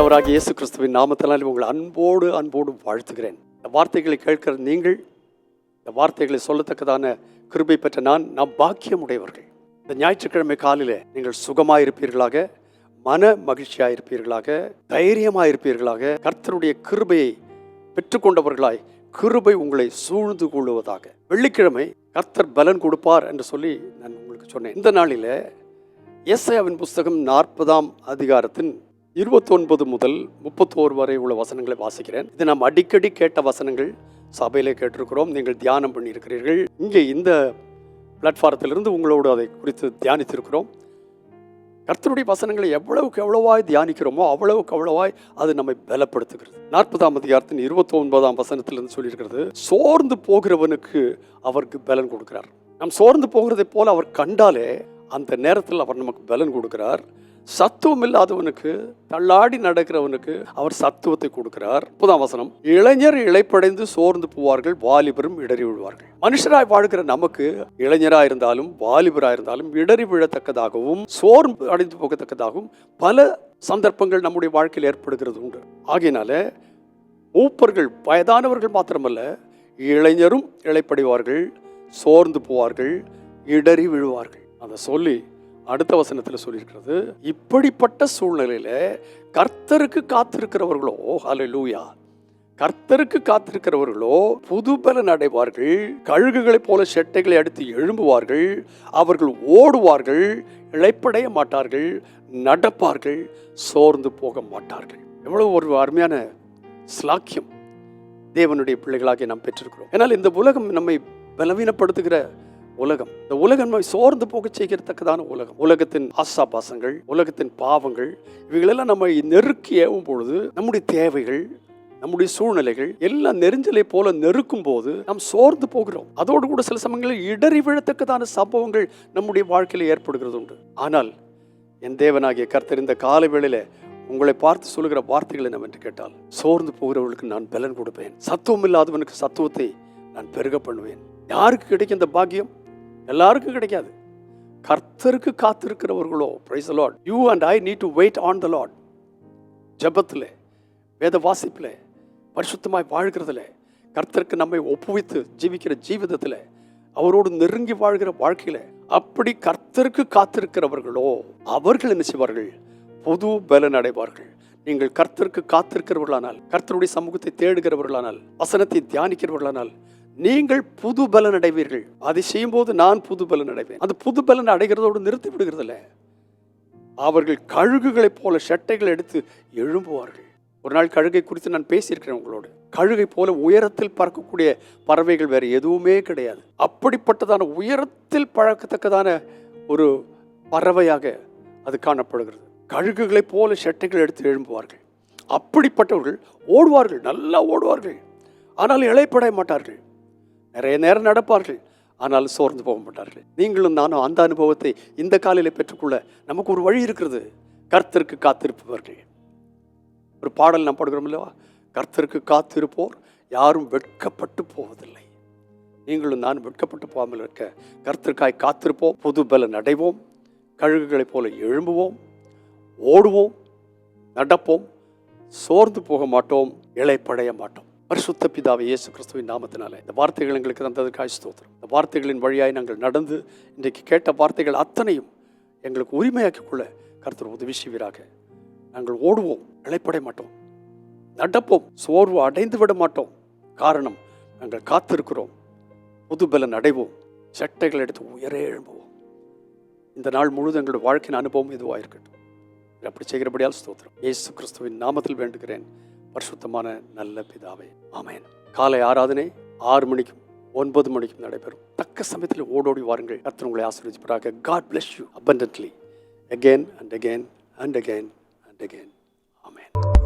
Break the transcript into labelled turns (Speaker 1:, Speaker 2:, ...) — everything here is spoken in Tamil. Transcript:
Speaker 1: ஆண்டவராக இயேசு கிறிஸ்துவின் நாமத்தினால் உங்களை அன்போடு அன்போடு வாழ்த்துகிறேன். இந்த வார்த்தைகளை கேட்கிற நீங்கள் இந்த வார்த்தைகளை சொல்லத்தக்கதான கிருபை பெற்ற நான் நாம் பாக்கியமுடையவர்கள். இந்த ஞாயிற்றுக்கிழமை காலையில் நீங்கள் சுகமாயிருப்பீர்களாக மன மகிழ்ச்சியாயிருப்பீர்களாக தைரியமாயிருப்பீர்களாக கர்த்தருடைய கிருபையை பெற்றுக்கொண்டவர்களாய் கிருபை உங்களை சூழ்ந்து கொள்ளுவதாக. வெள்ளிக்கிழமை கர்த்தர் பலன் கொடுப்பார் என்று சொல்லி நான் உங்களுக்கு சொன்னேன். இந்த நாளில் எஸ்ஐயாவின் புஸ்தகம் நாற்பதாம் அதிகாரத்தின் இருபத்தொன்பது முதல் முப்பத்தோரு வரை உள்ள வசனங்களை வாசிக்கிறேன். இது நாம் அடிக்கடி கேட்ட வசனங்கள் சபையிலே கேட்டிருக்கிறோம். நீங்கள் தியானம் பண்ணியிருக்கிறீர்கள். இங்கே இந்த பிளாட்ஃபாரத்திலிருந்து உங்களோடு அதை குறித்து தியானித்திருக்கிறோம். கர்த்தருடைய வசனங்களை எவ்வளவுக்கு எவ்வளவாய் தியானிக்கிறோமோ அவ்வளவுக்கு அவ்வளவாய் அது நம்மை பலப்படுத்துகிறது. நாற்பதாம் அதிகாரத்தின் இருபத்தி ஒன்பதாம் வசனத்திலிருந்து சொல்லியிருக்கிறது சோர்ந்து போகிறவனுக்கு அவருக்கு பலன் கொடுக்கிறார். நாம் சோர்ந்து போகிறதை போல அவர் கண்டாலே அந்த நேரத்தில் அவர் நமக்கு பலன் கொடுக்கிறார். சத்துவம் இல்லாதவனுக்கு தள்ளாடி நடக்கிறவனுக்கு அவர் சத்துவத்தை கொடுக்கிறார். முப்பதாம் வசனம் இளைஞர் இழைப்படைந்து சோர்ந்து போவார்கள் வாலிபரும் இடறி விழுவார்கள். மனுஷராய் வாழ்கிற நமக்கு இளைஞராக இருந்தாலும் வாலிபராக இருந்தாலும் இடறி விழத்தக்கதாகவும் சோர்ந்து அடைந்து போகத்தக்கதாகவும் பல சந்தர்ப்பங்கள் நம்முடைய வாழ்க்கையில் ஏற்படுகிறது உண்டு. ஆகையினால மூப்பர்கள் வயதானவர்கள் மாத்திரமல்ல இளைஞரும் இழைப்படைவார்கள் சோர்ந்து போவார்கள் இடறி விழுவார்கள். அதை சொல்லி அடுத்த வசனத்தில் சொல்லியிருக்கிறது இப்படிப்பட்ட சூழ்நிலையில் கர்த்தருக்கு காத்திருக்கிறவர்களோ ஹalleluya கர்த்தருக்கு காத்திருக்கிறவர்களோ புது பலன் அடைவார்கள் கழுகுகளைப் போல செட்டைகளை அடித்து எழும்புவார்கள் அவர்கள் ஓடுவார்கள் இழைப்படைய மாட்டார்கள் நடப்பார்கள் சோர்ந்து போக மாட்டார்கள். எவ்வளவு ஒரு அருமையான ஸ்லாக்கியம் தேவனுடைய பிள்ளைகளாக நாம் பெற்றிருக்கிறோம். ஏன்னால் இந்த உலகம் நம்மை பலவீனப்படுத்துகிற உலகம். இந்த உலகம் சோர்ந்து போக செய்கிறத்தக்கதான உலகம். உலகத்தின் ஆசாபாசங்கள் உலகத்தின் பாவங்கள் இவைகளெல்லாம் நம்ம நெருக்கி ஏவும் பொழுது நம்முடைய தேவைகள் நம்முடைய சூழ்நிலைகள் எல்லாம் நெருஞ்சலை போல நெருக்கும் போது நாம் சோர்ந்து போகிறோம். அதோடு கூட சில சமயங்களில் இடறி விழத்தக்கதான சம்பவங்கள் நம்முடைய வாழ்க்கையில் ஏற்படுகிறது உண்டு. ஆனால் என் தேவனாகிய கர்த்தர் இந்த கால வேளையில் உங்களை பார்த்து சொல்லுகிற வார்த்தைகள் என்னவென்று கேட்டால் சோர்ந்து போகிறவர்களுக்கு நான் பலன் கொடுப்பேன். சத்துவம் இல்லாதவனுக்கு சத்துவத்தை நான் பெருக பண்ணுவேன். யாருக்கு கிடைக்கும் இந்த பாக்கியம்? எல்லாருக்கும் கிடைக்காது. கர்த்தருக்கு காத்திருக்கிறவர்களோ praise lord you and I need to wait on the lord ஜபத்தில் வேத வாசிப்பில் பரிசுத்தமாய் வாழ்கிறதுல கர்த்தருக்கு நம்மை ஒப்புவித்து ஜீவிக்கிற ஜீவிதத்தில் அவரோடு நெருங்கி வாழ்கிற வாழ்க்கையில அப்படி கர்த்தருக்கு காத்திருக்கிறவர்களோ அவர்கள் என்ன செய்வார்கள்? புது பலன் அடைவார்கள். நீங்கள் கர்த்தருக்கு காத்திருக்கிறவர்களானால் கர்த்தருடைய சமூகத்தை தேடுகிறவர்களானால் வசனத்தை தியானிக்கிறவர்களானால் நீங்கள் புது பலன் அடைவீர்கள் அதை செய்யும்போது நான் புது பலன் அடைவேன் அந்த புது பலன் அடைகிறதோடு நிறுத்தி விடுகிறதில்ல. அவர்கள் கழுகுகளைப் போல சட்டைகளை எடுத்து எழும்புவார்கள். ஒரு நாள் கழுகை குறித்து நான் பேசியிருக்கிறேன் உங்களோடு. கழுகை போல உயரத்தில் பறக்கக்கூடிய பறவைகள் வேறு எதுவுமே கிடையாது. அப்படிப்பட்டதான உயரத்தில் பழக்கத்தக்கதான ஒரு பறவையாக அது காணப்படுகிறது. கழுகுகளைப் போல சட்டைகள் எடுத்து எழும்புவார்கள். அப்படிப்பட்டவர்கள் ஓடுவார்கள். நல்லா ஓடுவார்கள். ஆனால் இழைப்படைய மாட்டார்கள். நிறைய நேரம் நடப்பார்கள். ஆனால் சோர்ந்து போக மாட்டார்கள். நீங்களும் நானும் அந்த அனுபவத்தை இந்த காலையில் பெற்றுக்கொள்ள நமக்கு ஒரு வழி இருக்கிறது. கர்த்தருக்கு காத்திருப்பவர்கள். ஒரு பாடல் நாம் பாடுகிறோம் இல்லவா? கர்த்தருக்கு காத்திருப்போர் யாரும் வெட்கப்பட்டு போவதில்லை. நீங்களும் நான் வெட்கப்பட்டு போகாமல் இருக்க கர்த்தருக்காய் காத்திருப்போம். புது பலன் அடைவோம். கழுகுகளைப் போல எழும்புவோம். ஓடுவோம். நடப்போம். சோர்ந்து போக மாட்டோம். இழைப்படைய மாட்டோம். பரிசுத்த பிதாவை இயேசு கிறிஸ்துவின் நாமத்தினால. இந்த வார்த்தைகள் எங்களுக்கு தந்ததுக்காய் ஸ்தோத்திரம். இந்த வார்த்தைகளின் வழியாய் நாங்கள் நடந்து இன்றைக்கு கேட்ட வார்த்தைகள் அத்தனையும் எங்களுக்கு உரிமையாக்கிக் கொள்ள உதவி செய்வீராக நாங்கள் ஓடுவோம் இழைப்படைய மாட்டோம். நடப்போம் சோர்வு அடைந்து விட மாட்டோம். காரணம் நாங்கள் காத்திருக்கிறோம். புது பலன் அடைவோம். சட்டைகள் எடுத்து உயரே எழும்புவோம். இந்த நாள் முழுதும் எங்களுடைய வாழ்க்கையின் அனுபவம் இதுவாக இருக்கட்டும் அப்படி செய்கிறபடியால் ஸ்தோத்திரம். இயேசு கிறிஸ்துவின் நாமத்தில் வேண்டுகிறேன். பரிசுத்தமான நல்ல பிதாவே. ஆமேன். காலை ஆராதனை ஆறு மணிக்கும் ஒன்பது மணிக்கும் நடைபெறும். தக்க சமயத்தில் ஓடோடி வாருங்கள். கர்த்தர் உங்களை ஆசீர்வதிப்பாராக. God bless you abundantly again and again and again and again amen.